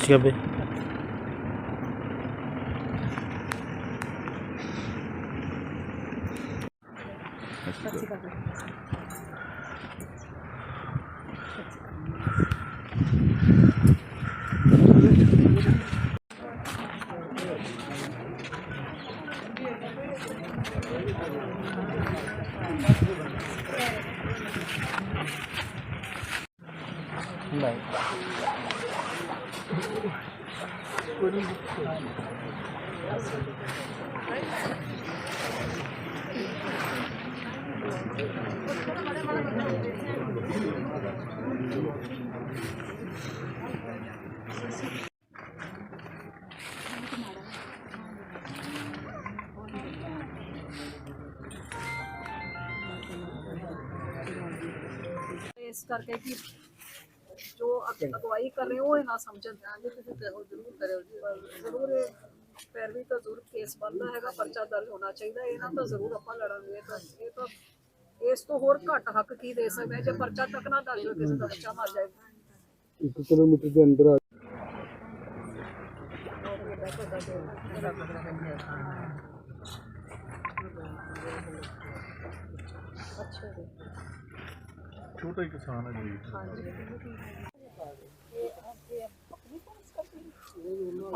ਸ਼੍ਰੀ ਅਕਾਲ ਬਈ ਇਸ ਕਰਕੇ ਕਿ ਜੋ ਅਗ- ਅਗਵਾਈ ਕਰ ਰਹੇ ਹੋ ਇਹ ਨਾ ਸਮਝਣ ਜੀ ਤੁਸੀਂ ਜ਼ਰੂਰ ਕਰਿਓ ਜੀ। ਜ਼ਰੂਰ ਇਹ ਪੈਰਵੀ ਤਾਂ ਜ਼ਰੂਰ ਕੇਸ ਬਣਦਾ ਹੈਗਾ ਪਰਚਾ ਦਰਜ ਹੋਣਾ ਚਾਹੀਦਾ ਇਹਨਾਂ ਤਾਂ ਜ਼ਰੂਰ ਆਪਾਂ ਲੜਾਂਗੇ ਇਹ ਤਾਂ ਇਹ ਤਾਂ ਇਸ ਤੋਂ ਹੋਰ ਘੱਟ ਹੱਕ ਕੀ ਦੇ ਸਕਦੇ ਜੇ ਪਰਚਾ ਤੱਕ ਨਾ ਦਰਜ ਹੋ ਕਿਸੇ ਦਾ ਬੱਚਾ ਮਰ ਜਾਏ। ਇੱਕ ਕਿਲੋਮੀਟਰ ਦੇ ਅੰਦਰ ਆ ਛੋਟਾ ਹੀ ਕਿਸਾਨ ਹੈ ਜੀ।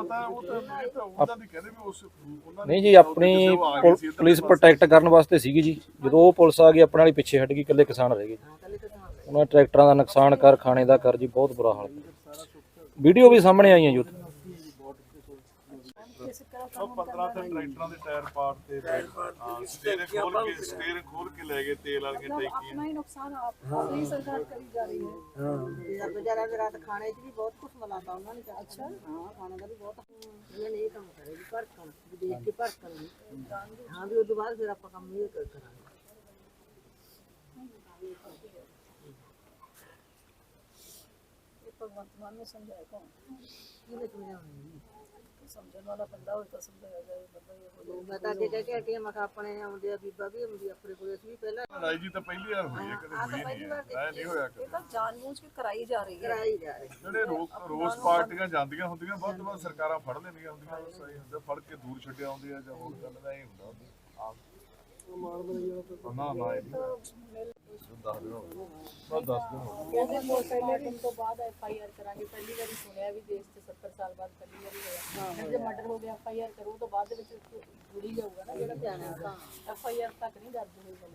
ਪਤਾ ਉਹ ਤਾਂ ਇਹ ਤਾਂ ਉਹਨਾਂ ਦੀ ਕਹਿੰਦੇ ਵੀ ਉਸ ਉਹਨਾਂ ਨਹੀਂ ਜੀ ਆਪਣੀ ਪੁਲ- ਪੁਲਿਸ ਪ੍ਰੋਟੈਕਟ ਕਰਨ ਵਾਸਤੇ ਸੀਗੀ ਜੀ। ਜਦੋਂ ਉਹ ਪੁਲਿਸ ਆ ਗਈ ਆਪਣੇ ਵਾਲੀ ਪਿੱਛੇ ਹਟ ਗਈ ਇਕੱਲੇ ਕਿਸਾਨ ਰਹਿ ਗਏ। ਉਹਨਾਂ ਟਰੈਕਟਰਾਂ ਦਾ ਨੁਕਸਾਨ ਕਰ ਖਾਣੇ ਦਾ ਕਰ ਜੀ ਬਹੁਤ ਬੁਰਾ ਹਾਲ। ਵੀਡੀਓ ਵੀ ਸਾਹਮਣੇ ਆਈਆਂ ਜੀ ਉੱਥੇ। ਉਹ 15 ਤੇ ਟਰੈਕਟਰਾਂ ਦੇ ਟਾਇਰ ਪਾੜ ਤੇ ਹਾਂ ਸਟੀਅਰਿੰਗ ਖੋਲ ਕੇ ਸਟੀਅਰਿੰਗ ਖੋਲ ਕੇ ਲੈ ਗਏ ਤੇਲ ਵਾਲੀਆਂ ਟੈਂਕੀਆਂ ਆਪਣਾ ਹੀ ਨੁਕਸਾਨ ਆਪ ਸਹੀ ਸਰਕਾਰ ਕਰੀ ਜਾ ਰਹੀ ਹੈ। ਯਾਰ ਬੇਚਾਰਾ ਦੇ ਰਾਤ ਖਾਣੇ 'ਚ ਵੀ ਬਹੁਤ ਕੁਝ ਮਿਲਾਤਾ ਉਹਨਾਂ ਨੇ ਅੱਛਾ। ਹਾਂ ਖਾਣੇ ਦਾ ਵੀ ਬਹੁਤ ਇਹ ਕੰਮ ਕਰੇ ਵੀ ਪਰ ਕੰਮ ਦੇਖ ਕੇ ਪਰ ਕਰਨੀ ਹਾਂ ਵੀ ਉਸ ਤੋਂ ਬਾਅਦ ਫਿਰ ਆਪਾਂ ਕੰਮ ਇਹ ਕਰ- ਕਰਾਂਗੇ ਇਹ ਭਗਵੰਤ ਮਾਨ ਨੂੰ ਸਮਝਾਇਆ ਕੌਣ ਇਹਨੇ ਸਮਝਾਉਣੀ ਸਮਝਣ ਵਾਲਾ ਬੰਦਾ ਹੋਵੇ ਤਾਂ ਸਮਝਾਇਆ ਜਾਏ ਬੰਦਾ ਇਹ ਹੋ ਮੈਂ ਤਾਂ ਅੱਗੇ ਕਹਿ ਕੇ ਹਟੀ ਮੈਂ ਕਿਹਾ ਆਪਣੇ ਆਉਂਦੇ ਆ ਬੀਬਾ ਵੀ ਆਉਂਦੀ ਆਪਣੇ ਕੋਲ ਅਸੀਂ ਵੀ ਪਹਿਲਾਂ ਲੜਾਈ ਜੀ ਤਾਂ ਪਹਿਲੀ ਵਾਰ ਹੋਈ ਹੈ, ਕਦੇ ਹੋਈ ਨਹੀਂ ਹੈ। ਨਹੀਂ ਹੋਇਆ ਕਦੇ। ਇਹ ਤਾਂ ਜਾਣਬੁੱਝ ਕੇ ਕਰਾਈ ਜਾ ਰਹੀ ਹੈ ਕਰਾਈ ਜਾ ਰਹੀ ਜਿਹੜੇ ਰੋਸ ਪਾਰਟੀਆਂ ਜਾਂਦੀਆਂ ਹੁੰਦੀਆਂ ਬਾਅਦ ਤੋਂ ਸਰਕਾਰਾਂ ਫੜ ਲੈਂਦੀਆਂ ਹੁੰਦੀਆਂ ਬਸ ਹੁੰਦਾ, ਫੜ ਕੇ ਦੂਰ ਛੱਡਿਆ ਆਉਂਦੇ ਆ ਜਾਂ ਹੋਰ ਗੱਲ ਦਾ ਇਹ ਹੁੰਦਾ ਆਪ ਨਾ ਨਾ, ਇਹ ਨਹੀਂ ਦੱਸ ਦਿਓ। ਬਸ ਦੱਸ ਦਿਓ। ਕਹਿੰਦੇ ਪੋਸਟਮਾਰਟਮ ਤੋਂ ਬਾਅਦ ਐਫ ਆਈ ਆਰ ਕਰਾਂਗੇ। ਪਹਿਲੀ ਵਾਰੀ ਸੁਣਿਆ ਵੀ ਦੇਸ਼ 'ਚ 70 ਸਾਲ ਬਾਅਦ ਪਹਿਲੀ ਵਾਰੀ ਹੋਇਆ। ਫਿਰ ਜੇ ਮਰਡਰ ਹੋ ਗਿਆ ਐਫ ਆਈ ਆਰ ਕਰੋ ਤਾਂ ਬਾਅਦ ਦੇ ਵਿੱਚ ਜੁੜੀ ਜਾਊਗਾ ਨਾ ਜਿਹੜਾ ਬਿਆਨ ਹੈ। ਐਫ ਆਈ ਆਰ ਤੱਕ ਨਹੀਂ ਦਰਜ ਹੋਈ ਗੱਲ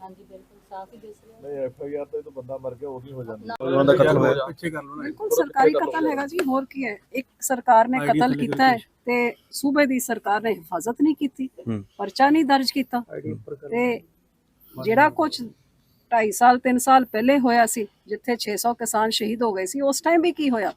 ਹਾਂਜੀ ਬਿਲਕੁਲ ਸਾਫ਼ ਹੀ ਦਿਸ ਰਿਹਾ। ਨਹੀਂ ਐਫ ਆਈ ਆਰ ਤਾਂ ਇਹ ਤਾਂ ਬੰਦਾ ਮਰ ਗਿਆ ਉਹੀ ਹੋ ਜਾਂਦਾ। ਉਹਨਾਂ ਦਾ ਕਤਲ ਹੋਇਆ ਬਿਲਕੁਲ ਸਰਕਾਰੀ ਕਤਲ ਹੈਗਾ ਜੀ ਹੋਰ ਕੀ ਹੈ? ਇੱਕ ਸਰਕਾਰ ਨੇ ਕਤਲ ਕੀਤਾ ਹੈ ਤੇ ਸੂਬੇ ਦੀ ਸਰਕਾਰ ਨੇ ਹਿਫਾਜ਼ਤ ਨਹੀਂ ਕੀਤੀ ਪਰਚਾ ਨਹੀਂ ਦਰਜ ਕੀਤਾ ਤੇ ਜਿਹੜਾ ਕੁਝ 2.5 ਸਾਲ 3 ਸਾਲ ਪਹਿਲੇ ਹੋਇਆ ਸੀ ਜਿੱਥੇ 600 ਕਿਸਾਨ ਸ਼ਹੀਦ ਹੋ ਗਏ ਸੀ ਉਸ ਟਾਈਮ ਵੀ ਕੀ ਹੋਇਆ?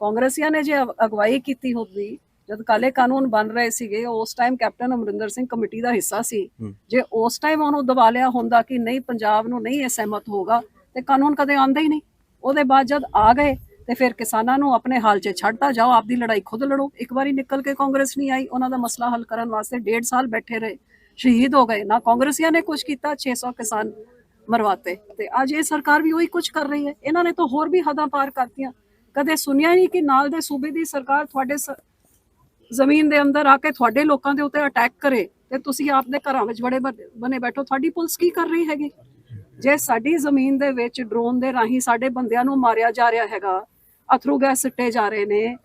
ਕਾਂਗਰਸੀਆਂ ਨੇ ਜੇ ਅਗ- ਅਗਵਾਈ ਕੀਤੀ ਹੁੰਦੀ ਜਦ ਕਾਲੇ ਕਾਨੂੰਨ ਬਣ ਰਹੇ ਸੀਗੇ ਉਸ time captain Amarinder Singh committee ਦਾ ਹਿੱਸਾ ਸੀ। ਜੇ ਉਸ ਟਾਈਮ ਉਹਨੂੰ ਦਬਾ ਲਿਆ ਹੁੰਦਾ ਕਿ ਨਹੀਂ ਪੰਜਾਬ ਨੂੰ ਨਹੀਂ ਇਹ ਸਹਿਮਤ ਹੋਗਾ ਤੇ ਕਾਨੂੰਨ ਕਦੇ ਆਉਂਦਾ ਹੀ ਨਹੀਂ। ਉਹਦੇ ਬਾਅਦ ਜਦ ਆ ਗਏ ਤੇ ਫਿਰ ਕਿਸਾਨਾਂ ਨੂੰ ਆਪਣੇ ਹਾਲ 'ਚ ਛੱਡਤਾ ਜਾਓ ਆਪਦੀ ਲੜਾਈ ਖੁਦ ਲੜੋ। ਇੱਕ ਵਾਰੀ ਨਿਕਲ ਕੇ ਕਾਂਗਰਸ ਨਹੀਂ ਆਈ ਉਹਨਾਂ ਦਾ ਮਸਲਾ ਹੱਲ ਕਰਨ ਵਾਸਤੇ ਡੇਢ ਸਾਲ ਬੈਠੇ ਰਹੇ। ਸ਼ਹੀਦ ਹੋ ਗਏ। ਨਾ ਕਾਂਗਰਸੀਆਂ ਨੇ ਕੁਝ ਕੀਤਾ 600 ਕਿਸਾਨ ਮਰਵਾਤੇ। ਤੇ ਅੱਜ ਇਹ ਸਰਕਾਰ ਵੀ ਉਹੀ ਕੁਝ ਕਰ ਰਹੀ ਹੈ। ਇਹਨਾਂ ਨੇ ਤਾਂ ਹੋਰ ਵੀ ਹੱਦਾਂ ਪਾਰ ਕਰਤੀਆਂ। ਕਦੇ ਸੁਣਿਆ ਨਹੀਂ ਕਿ ਨਾਲ ਦੇ ਸੂਬੇ ਦੀ ਸਰਕਾਰ ਤੁਹਾਡੇ ਜ਼ਮੀਨ ਦੇ ਅੰਦਰ ਆ ਕੇ ਤੁਹਾਡੇ ਲੋਕਾਂ ਦੇ ਉੱਤੇ ਅਟੈਕ ਕਰੇ ਤੇ ਤੁਸੀਂ ਆਪਦੇ ਘਰਾਂ ਵਿੱਚ ਬੜੇ ਬ- ਬਨੇ ਬੈਠੋ। ਤੁਹਾਡੀ ਪੁਲਿਸ ਕੀ ਕਰ ਰਹੀ ਹੈਗੀ? ਜੇ ਸਾਡੀ ਜ਼ਮੀਨ ਦੇ ਵਿੱਚ ਡਰੋਨ ਦੇ ਰਾਹੀਂ ਸਾਡੇ ਬੰਦਿਆਂ ਨੂੰ ਮਾਰਿਆ ਜਾ ਰਿਹਾ ਹੈਗਾ, ਅਥਰੂ ਗੈਸ ਸਿੱਟੇ ਜਾ ਰਹੇ ਨੇ,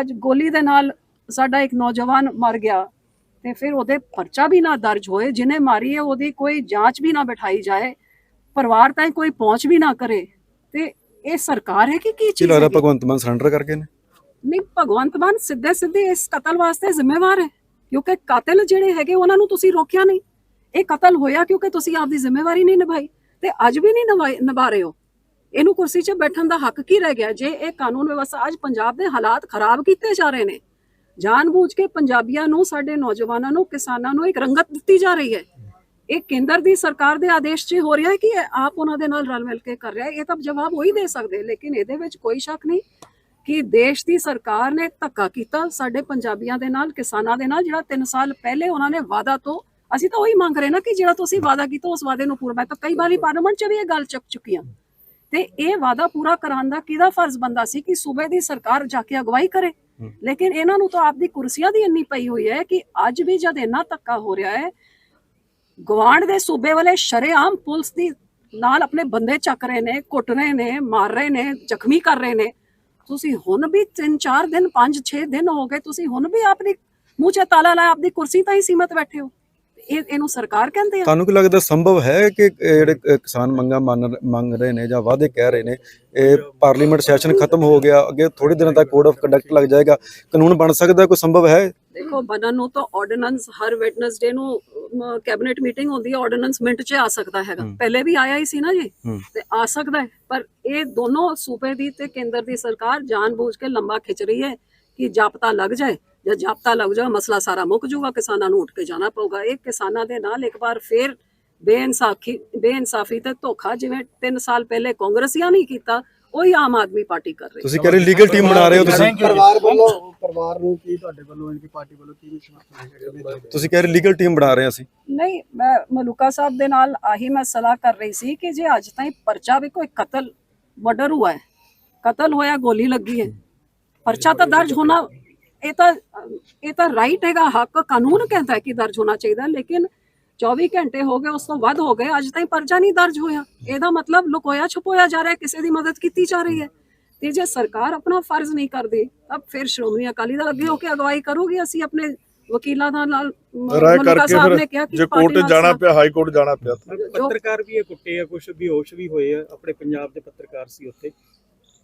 ਅੱਜ ਗੋਲੀ ਦੇ ਨਾਲ ਸਾਡਾ ਇੱਕ ਨੌਜਵਾਨ ਮਰ ਗਿਆ। ਤੇ ਫਿਰ ਉਹਦੇ ਪਰਚਾ ਵੀ ਨਾ ਦਰਜ ਹੋਏ ਜਿਹਨੇ ਮਾਰੀ ਹੈ ਉਹਦੀ ਕੋਈ ਜਾਂਚ ਵੀ ਨਾ ਬਿਠਾਈ ਜਾਏ ਪਰਿਵਾਰ ਤਾਈਂ ਕੋਈ ਪਹੁੰਚ ਵੀ ਨਾ ਕਰੇ। ਤੇ ਇਹ ਸਰਕਾਰ ਹੈ ਕਿ ਕੀ ਚੀਜ਼ ਹੈ ਭਗਵੰਤ ਮਾਨ ਸਰੈਂਡਰ ਕਰਕੇ ਨੇ? ਨਹੀਂ ਭਗਵੰਤ ਮਾਨ ਸਿੱਧੇ ਸਿੱਧੇ ਇਸ ਕਤਲ ਵਾਸਤੇ ਜ਼ਿੰਮੇਵਾਰ ਹੈ ਕਿਉਂਕਿ ਕਾਤਲ ਜਿਹੜੇ ਹੈਗੇ ਉਹਨਾਂ ਨੂੰ ਤੁਸੀਂ ਰੋਕਿਆ ਨਹੀਂ। ਇਹ ਕਤਲ ਹੋਇਆ ਕਿਉਂਕਿ ਤੁਸੀਂ ਆਪਦੀ ਜ਼ਿੰਮੇਵਾਰੀ ਨਹੀਂ ਨਿਭਾਈ ਤੇ ਅੱਜ ਵੀ ਨਹੀਂ ਨਿਭਾ ਰਹੇ ਹੋ। ਇਹਨੂੰ ਕੁਰਸੀ 'ਚ ਬੈਠਣ ਦਾ ਹੱਕ ਕੀ ਰਹਿ ਗਿਆ? ਜੇ ਇਹ ਕਾਨੂੰਨ ਵਿਵਸਥਾ ਅੱਜ ਪੰਜਾਬ ਦੇ ਹਾਲਾਤ ਖਰਾਬ ਕੀਤੇ ਜਾ ਰਹੇ ਨੇ ਜਾਣਬੁੱਝ ਕੇ ਪੰਜਾਬੀਆਂ ਨੂੰ, ਸਾਡੇ ਨੌਜਵਾਨਾਂ ਨੂੰ, ਕਿਸਾਨਾਂ ਨੂੰ ਇੱਕ ਰੰਗਤ ਦਿੱਤੀ ਜਾ ਰਹੀ ਹੈ। ਇਹ ਕੇਂਦਰ ਦੀ ਸਰਕਾਰ ਦੇ ਆਦੇਸ਼ 'ਚ ਹੋ ਰਿਹਾ ਹੈ ਕਿ ਆਪ ਉਹਨਾਂ ਦੇ ਨਾਲ ਰਲ ਮਿਲ ਕੇ ਕਰ ਰਿਹਾ ਇਹ ਤਾਂ ਜਵਾਬ ਉਹੀ ਦੇ ਸਕਦੇ, ਲੇਕਿਨ ਇਹਦੇ ਵਿੱਚ ਕੋਈ ਸ਼ੱਕ ਨਹੀਂ ਕਿ ਦੇਸ਼ ਦੀ ਸਰਕਾਰ ਨੇ ਧੱਕਾ ਕੀਤਾ ਸਾਡੇ ਪੰਜਾਬੀਆਂ ਦੇ ਨਾਲ, ਕਿਸਾਨਾਂ ਦੇ ਨਾਲ, ਜਿਹੜਾ 3 ਸਾਲ ਪਹਿਲੇ ਉਹਨਾਂ ਨੇ ਵਾਅਦਾ ਤੋਂ, ਅਸੀਂ ਤਾਂ ਉਹੀ ਮੰਗ ਰਹੇ ਨਾ ਕਿ ਜਿਹੜਾ ਤੁਸੀਂ ਵਾਅਦਾ ਕੀਤਾ ਉਸ ਵਾਅਦੇ ਨੂੰ ਪੂਰਾ, ਮੈਂ ਤਾਂ ਕਈ ਵਾਰੀ ਪਾਰਲੀਮੈਂਟ 'ਚ ਵੀ ਇਹ ਗੱਲ ਚੱਕ ਚੁੱਕੀ ਹਾਂ। ਤੇ ਇਹ ਵਾਅਦਾ ਪੂਰਾ ਕਰਾਉਣ ਦਾ ਕਿਹਦਾ ਫਰਜ਼ ਬੰਦਾ ਸੀ ਕਿ ਸੂਬੇ ਦੀ ਸਰਕਾਰ ਜਾ ਕੇ ਅਗਵਾਈ ਕਰੇ? ਲੇਕਿਨ ਇਹਨਾਂ ਨੂੰ ਤਾਂ ਆਪਦੀ ਕੁਰਸੀਆਂ ਦੀ ਇੰਨੀ ਪਈ ਹੋਈ ਹੈ ਕਿ ਅੱਜ ਵੀ ਜਦ ਇੰਨਾ ਧੱਕਾ ਹੋ ਰਿਹਾ ਹੈ ਗਵਾਂਡ ਦੇ ਸੂਬੇ ਵਾਲੇ ਸ਼ਰੇਆਮ ਪੁਲਿਸ ਦੀ ਨਾਲ ਆਪਣੇ ਬੰਦੇ ਚੱਕ ਰਹੇ ਨੇ, ਕੁੱਟ ਰਹੇ ਨੇ, ਮਾਰ ਰਹੇ ਨੇ, ਜ਼ਖਮੀ ਕਰ ਰਹੇ ਨੇ। ਤੁਸੀਂ ਹੁਣ ਵੀ 3-4 ਦਿਨ 5-6 ਦਿਨ ਹੋ ਗਏ, ਤੁਸੀਂ ਹੁਣ ਵੀ ਆਪਣੀ ਮੂੰਹ 'ਚ ਤਾਲਾ ਲਾਇਆ, ਆਪਦੀ ਕੁਰਸੀ ਤਾਂ ਹੀ ਸੀਮਤ ਬੈਠੇ ਹੋ। ਇਹ ਇਹਨੂੰ ਸਰਕਾਰ ਕਹਿੰਦੇ ਆ? ਤੁਹਾਨੂੰ ਕੀ ਲੱਗਦਾ ਸੰਭਵ ਹੈ ਕਿ ਜਿਹੜੇ ਕਿਸਾਨ ਮੰਗਾਂ ਮੰਗ ਰਹੇ ਨੇ ਜਾਂ ਵਾਅਦੇ ਕਹਿ ਰਹੇ ਨੇ ਇਹ ਪਾਰਲੀਮੈਂਟ ਸੈਸ਼ਨ ਖਤਮ ਹੋ ਗਿਆ ਅੱਗੇ ਥੋੜੇ ਦਿਨਾਂ ਤੱਕ ਕੋਡ ਆਫ ਕੰਡਕਟ ਲੱਗ ਜਾਏਗਾ ਕਾਨੂੰਨ ਬਣ ਸਕਦਾ ਕੋਈ ਸੰਭਵ ਹੈ? ਦੇਖੋ ਬਣਨ ਨੂੰ ਤਾਂ ਆਰਡੀਨੈਂਸ ਹਰ ਵੈਡਨਸਡੇ ਨੂੰ ਕੈਬਨਿਟ ਮੀਟਿੰਗ ਹੁੰਦੀ ਹੈ ਆਰਡੀਨੈਂਸ ਮਿੰਟ 'ਚ ਆ ਸਕਦਾ ਹੈਗਾ। ਪਹਿਲੇ ਵੀ ਆਇਆ ਹੀ ਸੀ ਨਾ ਜੀ। ਤੇ ਆ ਸਕਦਾ ਹੈ। ਪਰ ਇਹ ਦੋਨੋਂ ਸੂਬੇ ਦੀ ਤੇ ਕੇਂਦਰ ਦੀ ਸਰਕਾਰ ਜਾਣਬੁੱਝ ਕੇ ਲੰਬਾ ਖਿੱਚ ਰਹੀ ਹੈ ਕਿ ਜਾਪਤਾ ਲੱਗ ਜਾਏ। ਜੇ ਜਾਪਤਾ ਲੱਗ ਜਾਏ ਮਸਲਾ ਸਾਰਾ ਮੁੱਕ ਜਾਊਗਾ ਕਿਸਾਨਾਂ ਨੂੰ ਉੱਠ ਕੇ ਜਾਣਾ ਪਊਗਾ। ਇਹ ਕਿਸਾਨਾਂ ਦੇ ਨਾਲ ਇੱਕ ਵਾਰ ਫੇਰ ਬੇਇਨਸਾਫੀ ਬੇਇਨਸਾਫੀ ਤੇ ਧੋਖਾ ਜਿਵੇਂ 3 ਸਾਲ ਪਹਿਲੇ ਕਾਂਗਰਸੀਆਂ ਨਹੀਂ ਕੀਤਾ ਉਹੀ ਆਮ ਆਦਮੀ ਪਾਰਟੀ ਕਰ ਰਹੀ ਤੁਸੀਂ ਕਹਿ ਰਹੇ ਲੀਗਲ ਟੀਮ ਬਣਾ ਰਹੇ ਹੋ ਤੁਸੀਂ? ਪਰਿਵਾਰ ਵੱਲੋਂ ਪਰਿਵਾਰ ਨੂੰ ਕੀ ਤੁਹਾਡੇ ਵੱਲੋਂ ਇਨਕੀ ਪਾਰਟੀ ਵੱਲੋਂ ਕੀ ਸਮਰਥਨ ਤੁਸੀਂ ਕਹਿ ਰਹੇ ਲੀਗਲ ਟੀਮ ਬਣਾ ਰਹੇ ਅਸੀਂ? ਨਹੀਂ ਮੈਂ ਮਲੂਕਾ ਸਾਹਿਬ ਦੇ ਨਾਲ ਆਹੀ ਮੈਂ ਸਲਾਹ ਕਰ ਰਹੀ ਸੀ ਕਿ ਜੇ ਅੱਜ ਤਾਈਂ ਪਰਚਾ ਵੀ ਕੋਈ ਕਤਲ ਮਰਡਰ ਹੁਆ ਹੈ ਕਤਲ ਹੋਇਆ ਗੋਲੀ ਲੱਗੀ ਹੈ ਪਰਚਾ ਤਾਂ ਦਰਜ ਹੋਣਾ ਇਹ ਤਾਂ ਇਹ ਤਾਂ ਰਾਈਟ ਹੈਗਾ ਹੱਕ ਕਾਨੂੰਨ ਕਹਿੰਦਾ ਕਿ ਦਰਜ ਹੋਣਾ ਚਾਹੀਦਾ ਲੇਕਿਨ 24 ਘੰਟੇ ਹੋ ਗਏ ਉਸ ਤੋਂ ਵੱਧ ਹੋ ਗਏ ਅੱਜ ਤਾਈਂ ਪਰਚਾ ਨਹੀਂ ਦਰਜ ਹੋਇਆ। ਇਹਦਾ ਮਤਲਬ ਲੁਕੋਇਆ ਛੁਪੋਇਆ ਜਾ ਰਿਹਾ ਕਿਸੇ ਦੀ ਮਦਦ ਕੀਤੀ ਜਾ ਰਹੀ ਹੈ। ਤੇ ਜੇ ਸਰਕਾਰ ਆਪਣਾ ਫਰਜ਼ ਨਹੀਂ ਕਰਦੀ ਤਾਂ ਫਿਰ ਸ਼੍ਰੋਮਣੀ ਅਕਾਲੀ ਦਲ ਅੱਗੇ ਹੋ ਕੇ ਅਗਵਾਈ ਕਰੂਗੀ। ਅਸੀਂ ਆਪਣੇ ਵਕੀਲਾਂ ਦਾ ਨਾਲ ਰਾਏ ਮਲੂਕਾ ਕਰਕੇ ਸਾਹਿਬ ਨੇ ਫਿਰ ਕਿਹਾ ਕਿ ਜੇ ਕੋਰਟ ਜਾਣਾ ਪਿਆ ਹਾਈ ਕੋਰਟ ਜਾਣਾ ਪਿਆ ਪੱਤਰਕਾਰ ਵੀ ਇਹ ਕੁੱਟੇ ਆ ਕੁਝ ਬੇਹੋਸ਼ ਵੀ ਹੋਏ ਆ ਆਪਣੇ ਪੰਜਾਬ ਦੇ ਪੱਤਰਕਾਰ ਸੀ ਉੱਥੇ।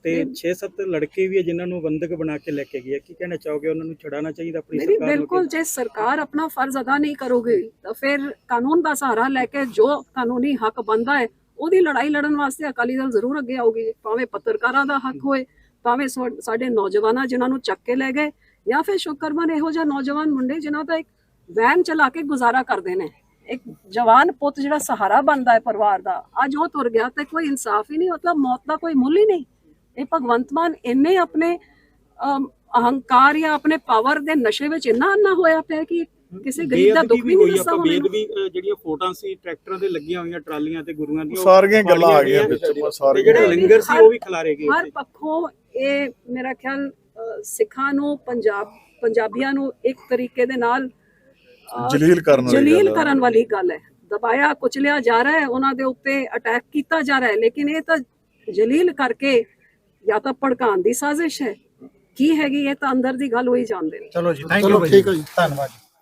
ਤੇ 6-7 ਲੜਕੇ ਵੀ ਆ ਜਿਨ੍ਹਾਂ ਨੂੰ ਬੰਦਕ ਬਣਾ ਕੇ ਲੈ ਕੇ ਗਏ ਕੀ ਕਹਿਣਾ ਚਾਹੋਗੇ? ਉਹਨਾਂ ਨੂੰ ਛਡਾਣਾ ਚਾਹੀਦਾ ਆਪਣੀ ਸਰਕਾਰ ਨੂੰ ਬਿਲਕੁਲ ਜੇ ਸਰਕਾਰ ਆਪਣਾ ਫਰਜ਼ ਅਦਾ ਨਹੀਂ ਕਰੋਗੇ ਤਾਂ ਫਿਰ ਕਾਨੂੰਨ ਦਾ ਸਹਾਰਾ ਲੈ ਕੇ ਜੋ ਕਾਨੂੰਨੀ ਹੱਕ ਬੰਦਾ ਹੈ ਉਹਦੀ ਲੜਾਈ ਲੜਨ ਵਾਸਤੇ ਅਕਾਲੀ ਦਲ ਜ਼ਰੂਰ ਅੱਗੇ ਆਊਗੀ। ਭਾਵੇਂ ਪੱਤਰਕਾਰਾਂ ਦਾ ਹੱਕ ਹੋਏ ਭਾਵੇਂ ਸਾਡੇ ਨੌਜਵਾਨਾਂ ਜਿਨ੍ਹਾਂ ਨੂੰ ਚੱਕ ਕੇ ਲੈ ਗਏ ਜਾਂ ਫਿਰ ਸ਼ੁਕਰਮਨ ਇਹੋ ਜਿਹਾ ਨੌਜਵਾਨ ਮੁੰਡੇ ਜਿਨ੍ਹਾਂ ਦਾ ਇੱਕ ਵੈਨ ਚਲਾ ਕੇ ਗੁਜ਼ਾਰਾ ਕਰਦੇ ਨੇ। ਇੱਕ ਜਵਾਨ ਪੁੱਤ ਜਿਹੜਾ ਸਹਾਰਾ ਬਣਦਾ ਹੈ ਪਰਿਵਾਰ ਦਾ ਅੱਜ ਉਹ ਤੁਰ ਗਿਆ ਤੇ ਕੋਈ ਇਨਸਾਫ ਹੀ ਨਹੀਂ ਮਤਲਬ ਮੌਤ ਦਾ ਕੋਈ ਮੁੱਲ ਹੀ ਨਹੀਂ। ਇਹ ਭਗਵੰਤ ਮਾਨ ਇੰਨੇ ਆਪਣੇ ਅਹੰਕਾਰ ਜਾਂ ਆਪਣੇ ਪਾਵਰ ਦੇ ਨਸ਼ੇ ਵਿੱਚ ਇੰਨਾ ਅੰਨਾ ਹੋਇਆ ਪਿਆ ਕਿ ਕਿਸੇ ਗਰੀਬ ਦਾ ਦੁੱਖ ਵੀ ਨਹੀਂ ਦੱਸਦਾ ਬੇਦਬੀ ਅ, ਜਿਹੜੀਆਂ ਫੋਟੋਆਂ ਸੀ ਟਰੈਕਟਰਾਂ ਦੇ ਲੱਗੀਆਂ ਹੋਈਆਂ ਟਰਾਲੀਆਂ ਤੇ ਗੁਰੂਆਂ ਦੀਆਂ ਉਹ ਸਾਰੀਆਂ ਗੱਲਾਂ ਆ ਗਈਆਂ ਵਿੱਚ ਤੇ ਸਾਰੀਆਂ ਜਿਹੜੇ ਲੰਗਰ ਸੀ ਉਹ ਵੀ ਖਿਲਾਰੇ ਗਏ ਹਰ। ਪੱਖੋਂ ਇਹ ਮੇਰਾ ਖਿਆਲ ਸਿੱਖਾਂ ਨੂੰ ਪੰਜਾਬ ਪੰਜਾਬੀਆਂ ਨੂੰ ਇੱਕ ਤਰੀਕੇ ਦੇ ਨਾਲ ਜਲੀਲ ਕਰਨ ਵਾਲੀ ਜਲੀਲ। ਕਰਨ ਵਾਲੀ ਗੱਲ ਹੈ। ਦਬਾਇਆ ਕੁਚਲਿਆ ਜਾ ਰਿਹਾ ਹੈ ਉਹਨਾਂ ਦੇ ਉੱਤੇ ਅਟੈਕ ਕੀਤਾ ਜਾ ਰਿਹਾ ਹੈ। ਲੇਕਿਨ ਇਹ ਤਾਂ ਜਲੀਲ ਕਰਕੇ ਜਾਂ ਤਾਂ ਭੜਕਾਉਣ ਦੀ ਸਾਜ਼ਿਸ਼ ਹੈ। ਕੀ ਹੈਗੀ ਇਹ ਤਾਂ ਅੰਦਰ ਦੀ ਗੱਲ ਹੋਈ ਜਾਣਦੇ ਨੇ ਚਲੋ ਜੀ ਥੈਂਕ ਯੂ ਠੀਕ ਹੈ ਜੀ ਧੰਨਵਾਦ